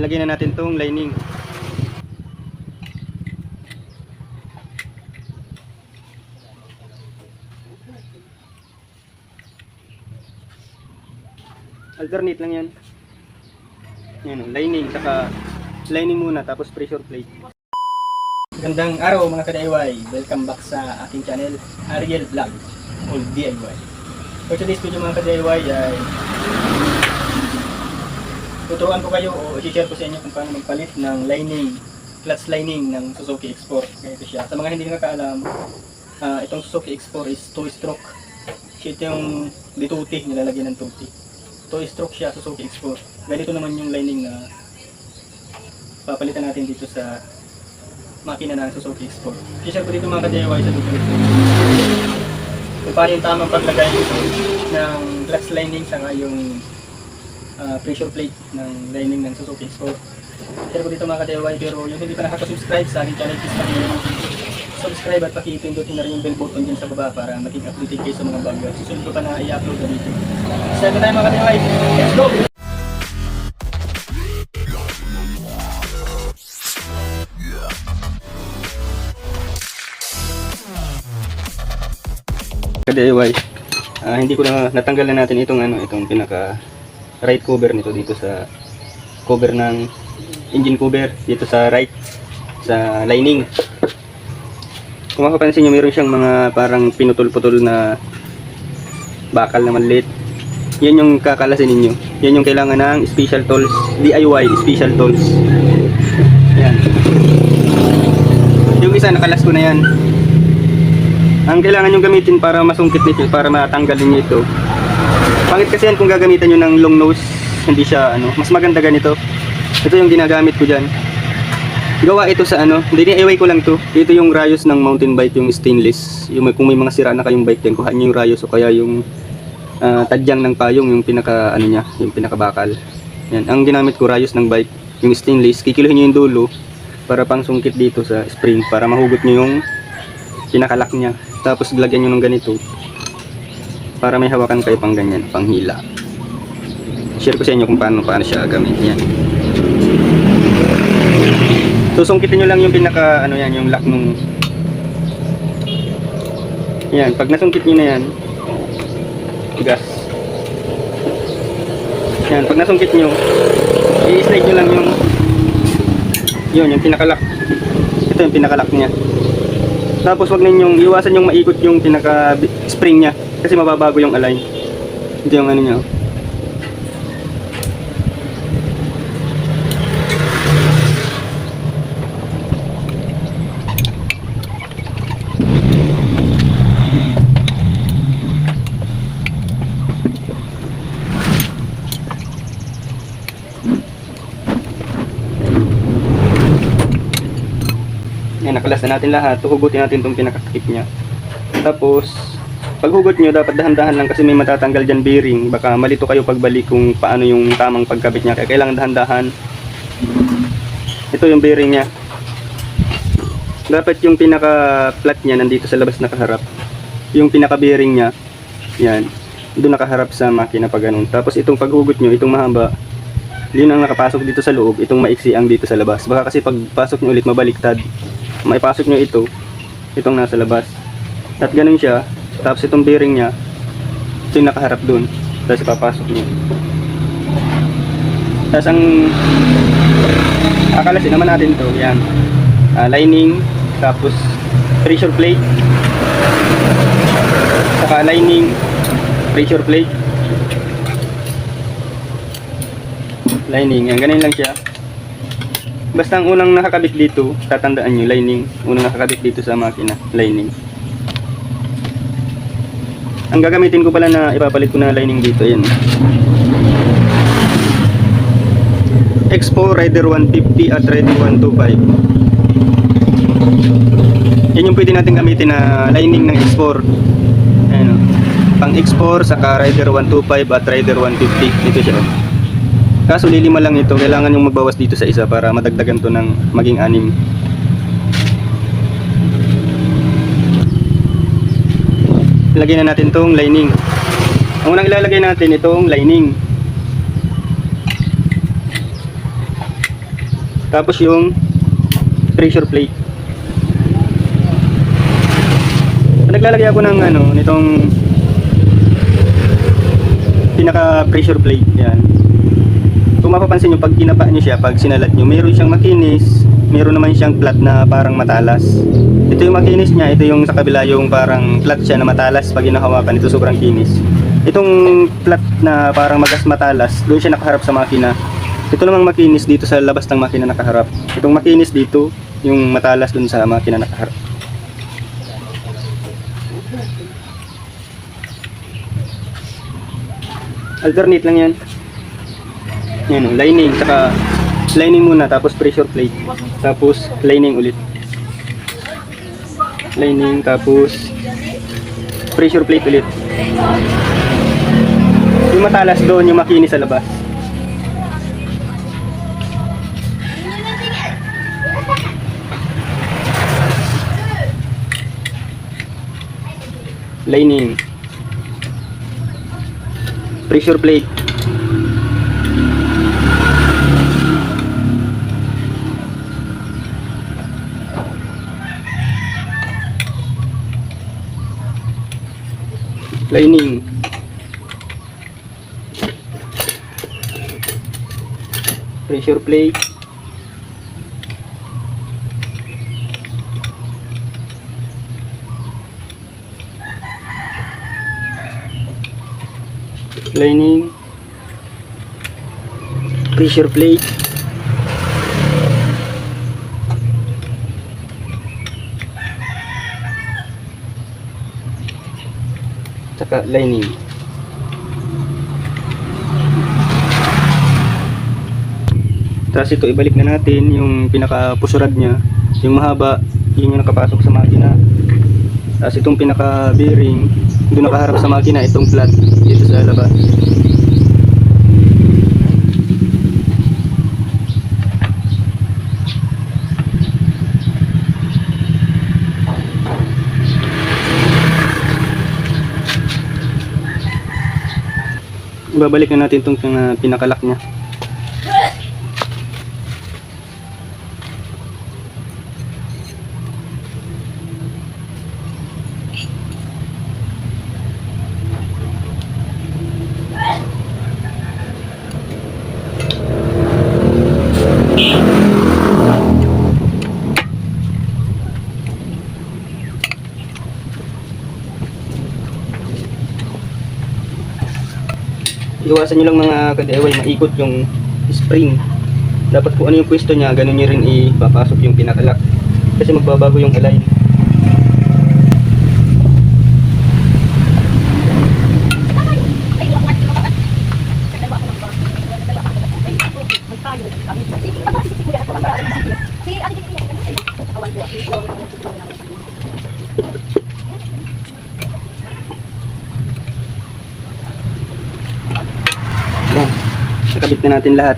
lagyan na natin tong lining. Alternate lang yan. Yan lining, saka lining muna, tapos pressure plate. Gandang araw mga ka-DIY! Welcome back sa aking channel, Ariel Vlog, Old DIY. For today's video mga ka-DIY ay tuturuan ko kayo o i-share ko sa inyo kung paano magpalit ng lining, clutch lining ng Suzuki X4. Ganito siya. Sa mga hindi nakakaalam, ah, itong Suzuki X4 is 2-stroke. Ito yung dituti, nilalagyan ng tuti. 2-stroke siya, Suzuki X4. Ganito naman yung lining na papalitan natin dito sa makina ng Suzuki X4. I-share ko dito mga ka-DIY sa video kung paano yung tamang paglagay ng clutch lining sa yung ah, pressure plate ng lining ng Suzuki X4. Share ko dito mga ka-DIY pero yung hindi pa nakaka-subscribe sa aking channel please paki-subscribe at paki-pindutin na rin yung bell button dyan sa baba para maging updated kayo sa mga bago susunod ko pa na i-upload na video. Share ko tayo mga ka-DIY. Let's go! ka-DIY. Ah, hindi ko na natanggal na natin itong ano, itong pinaka right cover nito dito sa cover ng engine cover dito sa right sa lining. Kung mapapansin nyo, meron siyang mga parang pinutol-putol na bakal na maliit. Yan yung kakalasin ninyo. Yan yung kailangan ng special tools, DIY special tools. Yan. Yung isa nakalas ko na yan. Ang kailangan nyo gamitin para masungkit nito, para matanggal niyo ito. Pangit kasi yan kung gagamitan nyo ng long nose, hindi siya ano, mas maganda ganito. Ito yung ginagamit ko dyan. Gawa ito sa ano, hindi ni ko lang to. Ito yung rayos ng mountain bike, yung stainless. Yung kung may mga sira na kayong bike din, kuha nyo yung rayos o kaya yung ah, tadyang ng payong, yung pinaka ano niya, yung pinaka bakal. Yan, ang ginamit ko rayos ng bike, yung stainless, kikiluhin nyo yung dulo para pang sungkit dito sa spring para mahugot nyo yung pinakalak niya. Tapos lagyan nyo ng ganito para may hawakan kayo pang ganyan, pang hila. Share ko sa inyo kung paano paano siya gamitin yan. Susungkitin nyo lang yung pinaka ano yan, yung lock nung Yan, pag nasungkit nyo na yan, gas. Yan, pag nasungkit nyo, i-slide nyo lang yung yun, yung pinakalak. Ito yung pinakalak niya. Tapos wag ninyong iwasan yung maikot yung pinaka spring niya kasi mababago yung align. Ito yung ano niya. Yan, nakalas na natin lahat. Tuhugutin natin itong pinakakip niya. Tapos, paghugot nyo, dapat dahan-dahan lang kasi may matatanggal dyan bearing. Baka malito kayo pagbalik kung paano yung tamang pagkabit niya. Kaya kailangan dahan-dahan. Ito yung bearing niya. Dapat yung pinaka-flat niya nandito sa labas nakaharap. Yung pinaka-bearing niya, yan, doon nakaharap sa makina pag ganun. Tapos itong paghugot nyo, itong mahaba, yun ang nakapasok dito sa loob, itong maiksi ang dito sa labas. Baka kasi pagpasok nyo ulit mabaliktad, maipasok nyo ito, itong nasa labas. At ganun siya, tapos itong bearing niya, ito yung nakaharap dun, tapos ipapasok nyo. Tapos ang akalasin naman natin to, yan, Ah, lining, tapos pressure plate, saka lining, pressure plate, lining, yan, ganun lang siya. Basta ang unang nakakabit dito, tatandaan nyo, lining. Unang nakakabit dito sa makina, lining. Ang gagamitin ko pala na ipapalit ko na lining dito, yan. X4 Rider 150 at Rider 125. Yan yung pwede natin gamitin na lining ng X4. Ayan o. Pang X4, saka Rider 125 at Rider 150. Dito siya. oh. Kaso lilima lang ito, kailangan yung magbawas dito sa isa para madagdagan to ng maging anim. Lagyan na natin tong lining. Ang unang ilalagay natin itong lining. Tapos yung pressure plate. Naglalagay ako ng ano, nitong pinaka pressure plate. Yan. Kung mapapansin nyo, pag kinapa nyo siya, pag sinalat nyo, mayroon siyang makinis, mayroon naman siyang flat na parang matalas. Ito yung makinis niya, ito yung sa kabila yung parang flat siya na matalas pag hinahawakan, ito sobrang kinis. Itong flat na parang magas matalas, doon siya nakaharap sa makina. Ito namang makinis dito sa labas ng makina nakaharap. Itong makinis dito, yung matalas doon sa makina nakaharap. Alternate lang yan. Yan, lining, saka lining muna, tapos pressure plate. Tapos lining ulit. Lining, tapos pressure plate ulit. Yung matalas doon, yung makinis sa labas. Lining. Pressure plate. Lining. Pressure plate. Lining. Pressure plate. Lining. Tapos ito ibalik na natin yung pinaka pusurad niya. Yung mahaba, yun yung nakapasok sa makina. Tapos itong pinaka bearing, doon nakaharap sa makina, itong flat dito sa labas. Babalik na natin itong uh, pinakalak niya. Iwasan nyo lang mga ka-DIY, maikot yung spring. Dapat kung ano yung pwesto niya, ganun nyo rin ipapasok yung pinakalak. Kasi magbabago yung align. Yan. Nakabit na natin lahat.